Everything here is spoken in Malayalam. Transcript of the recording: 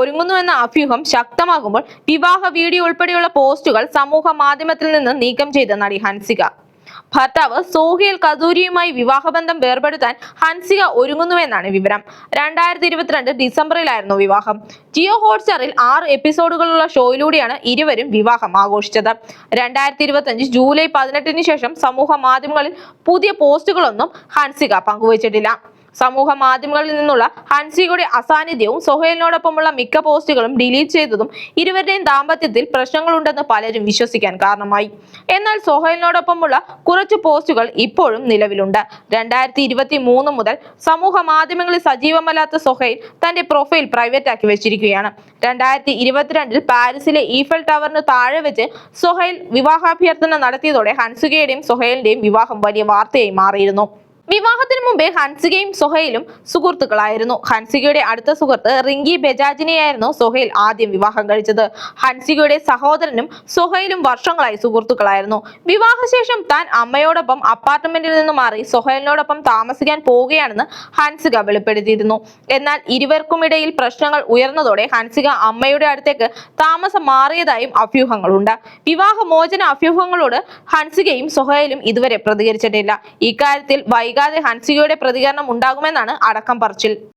ഒരുങ്ങുന്നുവെന്ന അഭ്യൂഹം ശക്തമാകുമ്പോൾ വിവാഹ വീഡിയോ ഉൾപ്പെടെയുള്ള പോസ്റ്റുകൾ സമൂഹ മാധ്യമത്തിൽ നിന്ന് നീക്കം ചെയ്ത നടി ഹൻസിക. ഭർത്താവ് സോഹിയൽ കദൂരിയുമായി വിവാഹബന്ധം വേർപെടുത്താൻ ഹൻസിക ഒരുങ്ങുന്നുവെന്നാണ് വിവരം. രണ്ടായിരത്തി ഇരുപത്തിരണ്ട് ഡിസംബറിലായിരുന്നു വിവാഹം. ജിയോ ഹോട്ട്സ്റ്റാറിൽ ആറ് എപ്പിസോഡുകളുള്ള ഷോയിലൂടെയാണ് ഇരുവരും വിവാഹം ആഘോഷിച്ചത്. രണ്ടായിരത്തി ഇരുപത്തി ജൂലൈ പതിനെട്ടിന് ശേഷം സമൂഹ മാധ്യമങ്ങളിൽ പുതിയ പോസ്റ്റുകളൊന്നും ഹൻസിക പങ്കുവച്ചിട്ടില്ല. സമൂഹ മാധ്യമങ്ങളിൽ നിന്നുള്ള ഹൻസിയുടെ അസാന്നിധ്യവും സൊഹേലിനോടൊപ്പമുള്ള മിക്ക പോസ്റ്റുകളും ഡിലീറ്റ് ചെയ്തതും ഇരുവരുടെയും ദാമ്പത്യത്തിൽ പ്രശ്നങ്ങളുണ്ടെന്ന് പലരും വിശ്വസിക്കാൻ കാരണമായി. എന്നാൽ സൊഹേലിനോടൊപ്പമുള്ള കുറച്ച് പോസ്റ്റുകൾ ഇപ്പോഴും നിലവിലുണ്ട്. രണ്ടായിരത്തി ഇരുപത്തി മൂന്ന് മുതൽ സമൂഹ മാധ്യമങ്ങളിൽ സജീവമല്ലാത്ത സൊഹൈൽ തന്റെ പ്രൊഫൈൽ പ്രൈവറ്റ് ആക്കി വെച്ചിരിക്കുകയാണ്. രണ്ടായിരത്തി ഇരുപത്തിരണ്ടിൽ പാരീസിലെ ഈഫൽ ടവറിന് താഴെ വെച്ച് സൊഹൈൽ വിവാഹാഭ്യർത്ഥന നടത്തിയതോടെ ഹൻസുകയുടെയും സൊഹൈലിന്റെയും വിവാഹം വലിയ വാർത്തയായി മാറിയിരുന്നു. വിവാഹത്തിന് മുമ്പേ ഹൻസികയും സൊഹൈലും സുഹൃത്തുക്കളായിരുന്നു. ഹൻസികയുടെ അടുത്ത സുഹൃത്ത് റിങ്കി ബജാജിനെയായിരുന്നു സൊഹൈൽ ആദ്യം വിവാഹം കഴിച്ചത്. ഹൻസികയുടെ സഹോദരനും സൊഹൈലും വർഷങ്ങളായി സുഹൃത്തുക്കളായിരുന്നു. വിവാഹശേഷം താൻ അമ്മയോടൊപ്പം അപ്പാർട്ട്മെന്റിൽ നിന്ന് മാറി സൊഹൈലിനോടൊപ്പം താമസിക്കാൻ പോവുകയാണെന്ന് ഹൻസിക വെളിപ്പെടുത്തിയിരുന്നു. എന്നാൽ ഇരുവർക്കുമിടയിൽ പ്രശ്നങ്ങൾ ഉയർന്നതോടെ ഹൻസിക അമ്മയുടെ അടുത്തേക്ക് താമസം മാറിയതായും അഭ്യൂഹങ്ങളുണ്ട്. വിവാഹമോചന അഭ്യൂഹങ്ങളോട് ഹൻസികയും സൊഹൈലും ഇതുവരെ പ്രതികരിച്ചിട്ടില്ല. ഇക്കാര്യത്തിൽ വൈകാതെ ഹൻസികയുടെ പ്രതികരണം ഉണ്ടാകുമെന്നാണ് അടക്കം പറച്ചിൽ.